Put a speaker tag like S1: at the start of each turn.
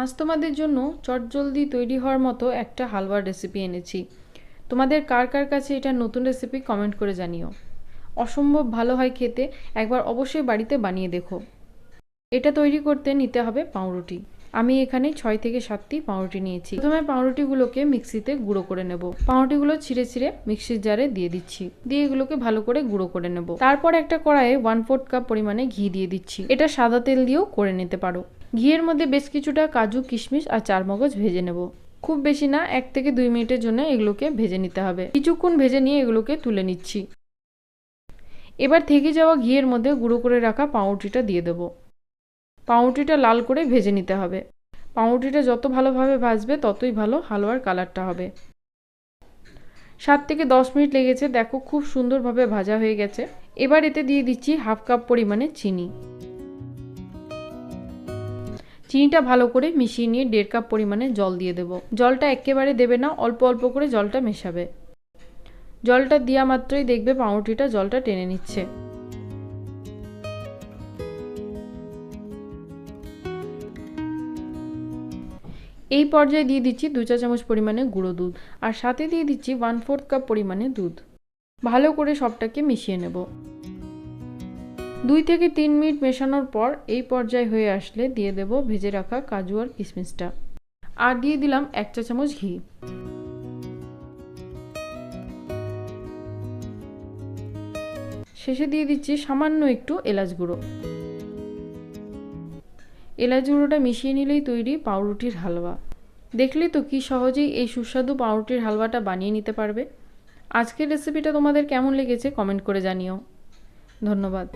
S1: আজ তোমাদের জন্য চটজলদি তৈরি হওয়ার মতো একটা হালুয়ার রেসিপি এনেছি। তোমাদের কার কার কাছে এটা নতুন রেসিপি কমেন্ট করে জানিও। অসম্ভব ভালো হয় খেতে, একবার অবশ্যই বাড়িতে বানিয়ে দেখো। এটা তৈরি করতে নিতে হবে পাউরুটি। আমি এখানে ছয় থেকে সাতটি পাউরুটি নিয়েছি। প্রথমে পাউরুটিগুলোকে মিক্সিতে গুঁড়ো করে নেব। পাউরুটিগুলো ছিঁড়ে ছিঁড়ে মিক্সির জারে দিয়ে দিচ্ছি। দিয়ে এগুলোকে ভালো করে গুঁড়ো করে নেব। তারপর একটা কড়াইয়ে ওয়ান ফোর্থ কাপ পরিমাণে ঘি দিয়ে দিচ্ছি। এটা সাদা তেল দিয়েও করে নিতে পারো। ঘিয়ের মধ্যে বেশ কিছুটা কাজু, কিশমিশ আর চারমগজ ভেজে নেব। খুব বেশি না, এক থেকে দুই মিনিটের জন্য এগুলোকে ভেজে নিতে হবে। কিছুক্ষণ ভেজে নিয়ে এগুলোকে তুলে নিচ্ছি। এবার থেকে যাওয়া ঘিয়ের মধ্যে গুঁড়ো করে রাখা পাউরুটিটা দিয়ে দেবো। পাউরুটিটা লাল করে ভেজে নিতে হবে। পাউরুটিটা যত ভালোভাবে ভাজবে, ততই ভালো হালুয়ার কালারটা হবে। সাত থেকে দশ মিনিট লেগেছে, দেখো খুব সুন্দরভাবে ভাজা হয়ে গেছে। এবার এতে দিয়ে দিচ্ছি হাফ কাপ পরিমাণে চিনি। চিনিটা ভালো করে মিশিয়ে নিয়ে দেড় কাপ পরিমাণে জল দিয়ে দেব। জলটা একেবারে দেবে না, অল্প অল্প করে জলটা মেশাবে। জলটা দেওয়া মাত্রই দেখবে পাউরুটিটা জলটা টেনে নিচ্ছে। এই পর্যায়ে দিয়ে দিচ্ছি দু চা চামচ পরিমাণে গুঁড়ো দুধ আর সাথে দিয়ে দিচ্ছি ওয়ান ফোর্থ কাপ পরিমাণে দুধ। ভালো করে সবটাকে মিশিয়ে নেব। দুই থেকে তিন মিনিট মেশানোর পর এই পর্যায়ে হয়ে আসলে দিয়ে দেব ভেজে রাখা কাজু আর কিশমিশটা আর দিয়ে দিলাম এক চা চামচ ঘি। শেষে দিয়ে দিচ্ছি সামান্য একটু এলাচ গুঁড়ো। এলাচ গুঁড়োটা মিশিয়ে নিলেই তৈরি পাউরুটির হালুয়া দেখলে তো কি সহজেই এই সুস্বাদু পাউরুটির হালুয়াটা বানিয়ে নিতে পারবে। আজকের রেসিপিটা তোমাদের কেমন লেগেছে কমেন্ট করে জানিও। ধন্যবাদ।